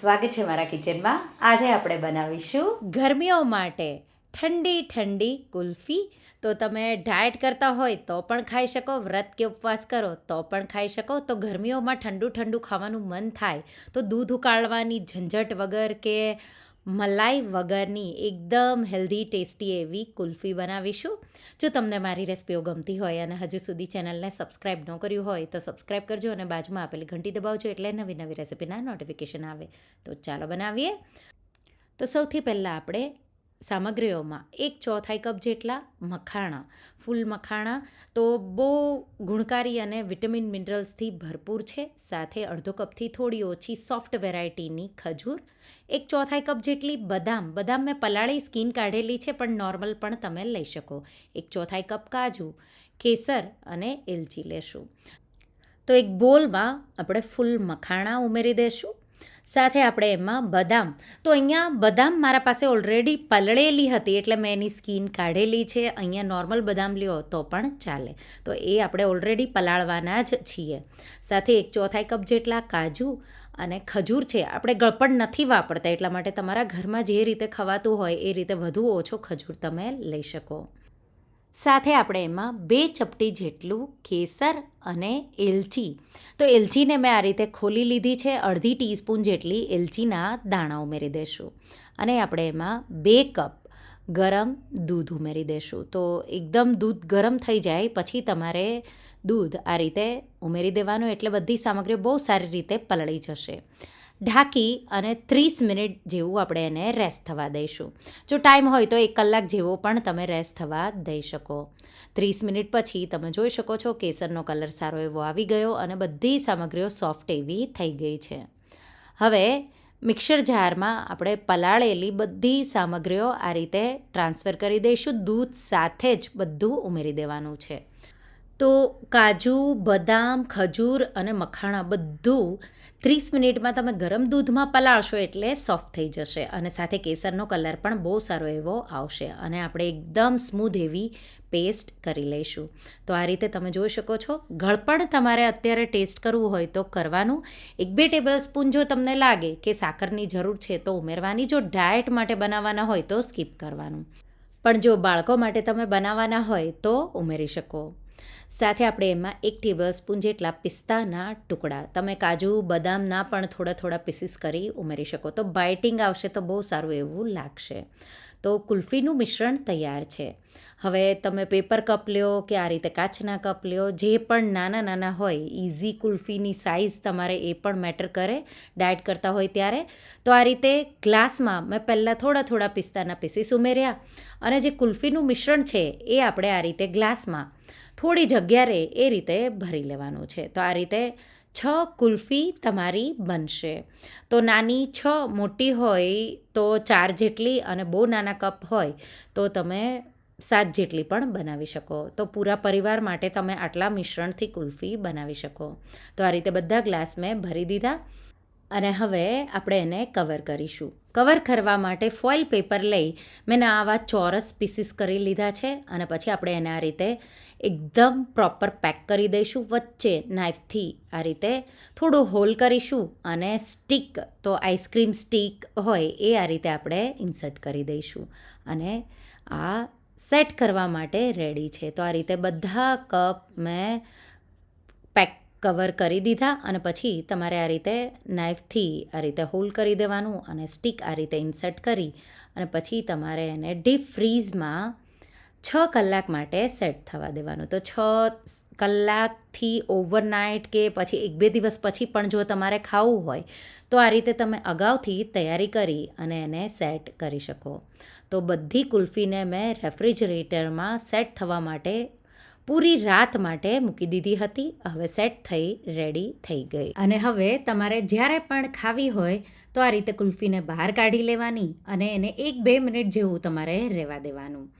સ્વાગત છે મારા કિચનમાં. આજે આપણે બનાવીશું ગરમીઓ માટે ઠંડી ઠંડી કુલ્ફી. તો તમે ડાયટ કરતા હોય તો પણ ખાઈ શકો, વ્રત કે ઉપવાસ કરો તો પણ ખાઈ શકો. તો ગરમીઓમાં ઠંડુ ઠંડુ ખાવાનું મન થાય. તો દૂધ ઉકાળવાની ઝંઝટ વગર કે મલાઈ વગરની એકદમ હેલ્ધી, ટેસ્ટી એવી કુલ્ફી બનાવીશું. જો તમને મારી રેસિપીઓ ગમતી હોય અને હજુ સુધી ચેનલને સબસ્ક્રાઈબ ન કર્યું હોય, તો સબસ્ક્રાઈબ કરજો અને બાજુમાં આપેલી ઘંટી દબાવજો એટલે નવી નવી રેસિપીના નોટિફિકેશન આવે. તો ચાલો બનાવીએ. તો સૌથી પહેલાં આપણે સામગ્રીઓમાં. એક ચોથાઈ કપ જેટલા મખાણા. ફૂલ મખાણા તો બહુ ગુણકારી અને વિટામિન મિનરલ્સથી ભરપૂર છે. સાથે અડધો કપથી થોડી ઓછી સોફ્ટ વેરાયટીની ખજૂર. એક ચોથાઈ કપ જેટલી બદામ. બદામ મેં પલાળી, સ્કીન કાઢેલી છે, પણ નોર્મલ પણ તમે લઈ શકો. એક ચોથાઈ કપ કાજુ, કેસર અને એલચી લેશું. તો એક બોલમાં આપણે ફૂલ મખાણા ઉમેરી દઈશું સાથે આપણે એમાં બદામ. તો અહીંયા બદામ મારા પાસે ઓલરેડી પલળેલી હતી, એટલે મેં એની સ્કીન કાઢેલી છે. અહીંયા નોર્મલ બદામ લ્યો તો પણ ચાલે. તો એ આપણે ઓલરેડી પલાળવાના જ છીએ. સાથે એક ચોથાઈ કપ જેટલા કાજુ અને ખજૂર છે. આપણે ગળપણ નથી વાપરતા, એટલા માટે તમારા ઘરમાં જે રીતે ખવાતું હોય, એ રીતે વધુ ઓછો ખજૂર તમે લઈ શકો. સાથે આપણે એમાં બે ચપટી જેટલું કેસર અને એલચી. તો એલચીને મેં આ રીતે ખોલી લીધી છે, અડધી ટીસ્પૂન જેટલી એલચીના દાણા ઉમેરી દઈશું અને આપણે એમાં બે કપ ગરમ દૂધ ઉમેરી દઈશું તો એકદમ દૂધ ગરમ થઈ જાય, પછી તમારે દૂધ આ રીતે ઉમેરી દેવાનું. એટલે બધી સામગ્રીઓ બહુ સારી રીતે પલળી જશે. ઢાંકી અને ત્રીસ મિનિટ જેવું આપણે એને રેસ્ટ થવા દઈશું. જો ટાઈમ હોય તો એક કલાક જેવો પણ તમે રેસ્ટ થવા દઈ શકો. ત્રીસ મિનિટ પછી તમે જોઈ શકો છો કેસરનો કલર સારો એવો આવી ગયો અને બધી સામગ્રીઓ સોફ્ટ એવી થઈ ગઈ છે. હવે મિક્સર જારમાં આપણે પલાળેલી બધી સામગ્રીઓ આ રીતે ટ્રાન્સફર કરી દઈશું. દૂધ સાથે જ બધું ઉમેરી દેવાનું છે. તો કાજુ, બદામ, ખજૂર અને મખાણા બધું ત્રીસ મિનિટમાં તમે ગરમ દૂધમાં પલાળશો એટલે સોફ્ટ થઈ જશે અને સાથે કેસરનો કલર પણ બહુ સારો એવો આવશે અને આપણે એકદમ સ્મૂધ એવી પેસ્ટ કરી લઈશું. તો આ રીતે તમે જોઈ શકો છો, ગળપણ તમારે અત્યારે ટેસ્ટ કરવું હોય તો કરવાનું. એક બે ટેબલ સ્પૂન જો તમને લાગે કે સાકરની જરૂર છે તો ઉમેરવાની, જો ડાયટ માટે બનાવવાના હોય તો સ્કીપ કરવાનું. પણ જો બાળકો માટે તમે બનાવવાના હોય તો ઉમેરી શકો. સાથે આપણે એમાં એક ટેબલ સ્પૂન જેટલા પિસ્તાના ટુકડા. તમે કાજુ, બદામના પણ થોડા થોડા પીસીસ કરી ઉમેરી શકો. તો બાઇટિંગ આવશે તો બહુ સારું એવું લાગશે. તો કુલ્ફીનું મિશ્રણ તૈયાર છે. હવે તમે પેપર કપ લ્યો કે આ રીતે કાચના કપ લ્યો, જે પણ નાના નાના હોય ઇઝી કુલ્ફીની સાઇઝ તમારે એ પણ મેટર કરે, ડાયટ કરતા હોય ત્યારે. તો આ રીતે ગ્લાસમાં મેં પહેલાં થોડા થોડા પિસ્તાના પીસીસ ઉમેર્યા અને જે કુલ્ફીનું મિશ્રણ છે એ આપણે આ રીતે ગ્લાસમાં થોડી જગ્યા રહે એ રીતે ભરી લેવાનું છે. તો આ રીતે છ કુલ્ફી તમારી બનશે. તો નાની છ મોટી હોય તો ચાર જેટલી અને બહુ નાના કપ હોય તો તમે સાત જેટલી પણ બનાવી શકો. તો પૂરા પરિવાર માટે તમે આટલા મિશ્રણથી કુલ્ફી બનાવી શકો. તો આ રીતે બધા ગ્લાસ મેં ભરી દીધા. અને હવે આપણે એને કવર કરીશું. કવર કરવા માટે ફોઇલ પેપર લઈ મેં આવા ચોરસ પીસીસ કરી લીધા છે અને પછી આપણે એને આ રીતે એકદમ પ્રોપર પેક કરી દઈશું. વચ્ચે નાઇફથી આ રીતે થોડું હોલ કરીશું અને સ્ટીક તો આઈસ્ક્રીમ સ્ટીક હોય એ આ રીતે આપણે ઇન્સર્ટ કરી દઈશું. અને આ સેટ કરવા માટે રેડી છે. તો આ રીતે બધા કપ મેં કવર કરી દીધા અને પછી તમારે આ રીતે નાઇફથી આ રીતે હોલ કરી દેવાનું અને સ્ટીક આ રીતે ઇન્સર્ટ કરી અને પછી તમારે એને ડીપ ફ્રીઝમાં છ કલાક માટે સેટ થવા દેવાનું. તો છ કલાકથી ઓવરનાઇટ કે પછી એક બે દિવસ પછી પણ જો તમારે ખાવું હોય, તો આ રીતે તમે અગાઉથી તૈયારી કરી અને એને સેટ કરી શકો. તો બધી કુલ્ફીને મેં રેફ્રિજરેટરમાં સેટ થવા માટે પૂરી રાત માટે મૂકી દીધી હતી. હવે સેટ થઈ રેડી થઈ ગઈ. અને હવે તમારે જ્યારે પણ ખાવી હોય તો આ રીતે કુલ્ફીને બહાર કાઢી લેવાની અને એને એક બે મિનિટ જેવું તમારે રહેવા દેવાનું.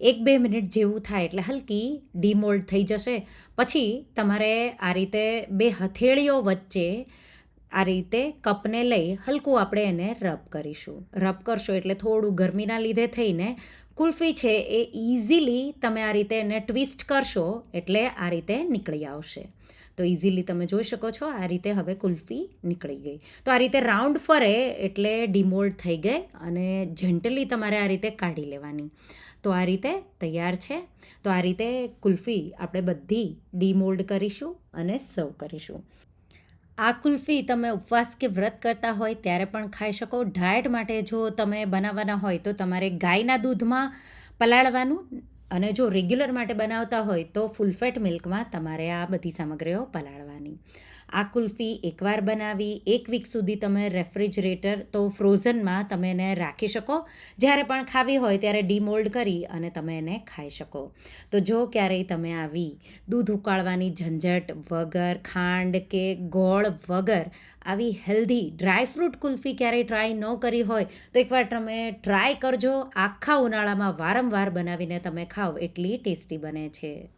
એક બે મિનિટ જેવું થાય એટલે હલકી ડીમોલ્ડ થઈ જશે. પછી તમારે આ રીતે બે હથેળીઓ વચ્ચે આ રીતે કપને લઈ હલકું આપણે એને રબ કરીશું. રબ કરશો એટલે થોડું ગરમીના લીધે થઈને કુલ્ફી છે એ ઇઝીલી તમે આ રીતે એને ટ્વિસ્ટ કરશો એટલે આ રીતે નીકળી આવશે. તો ઇઝીલી તમે જોઈ શકો છો આ રીતે હવે કુલ્ફી નીકળી ગઈ. તો આ રીતે રાઉન્ડ ફરે એટલે ડિમોલ્ડ થઈ ગઈ અને જેન્ટલી તમારે આ રીતે કાઢી લેવાની. તો આ રીતે તૈયાર છે. તો આ રીતે કુલ્ફી આપણે બધી ડીમોલ્ડ કરીશું અને સર્વ કરીશું. આ કુલ્ફી તમે ઉપવાસ કે વ્રત કરતા હોય ત્યારે પણ ખાઈ શકો. ડાયટ માટે જો તમે બનાવવાના હોય તો તમારે ગાયના દૂધમાં પલાળવાનું અને જો રેગ્યુલર માટે બનાવતા હોય તો ફૂલ ફેટ મિલ્કમાં તમારે આ બધી સામગ્રીઓ પલાળવાની. આ કુલ્ફી એકવાર બનાવી, એક વીક સુધી તમે રેફ્રિજરેટર તો ફ્રોઝનમાં તમે એને રાખી શકો. જ્યારે પણ ખાવી હોય ત્યારે ડીમોલ્ડ કરી અને તમે એને ખાઈ શકો. તો જો ક્યારેય તમે આવી દૂધ ઉકાળવાની ઝંઝટ વગર, ખાંડ કે ગોળ વગર આવી હેલ્ધી ડ્રાયફ્રૂટ કુલ્ફી ક્યારેય ટ્રાય ન કરી હોય, તો એકવાર તમે ટ્રાય કરજો. આખા ઉનાળામાં વારંવાર બનાવીને તમે ખાઓ, એટલી ટેસ્ટી બને છે.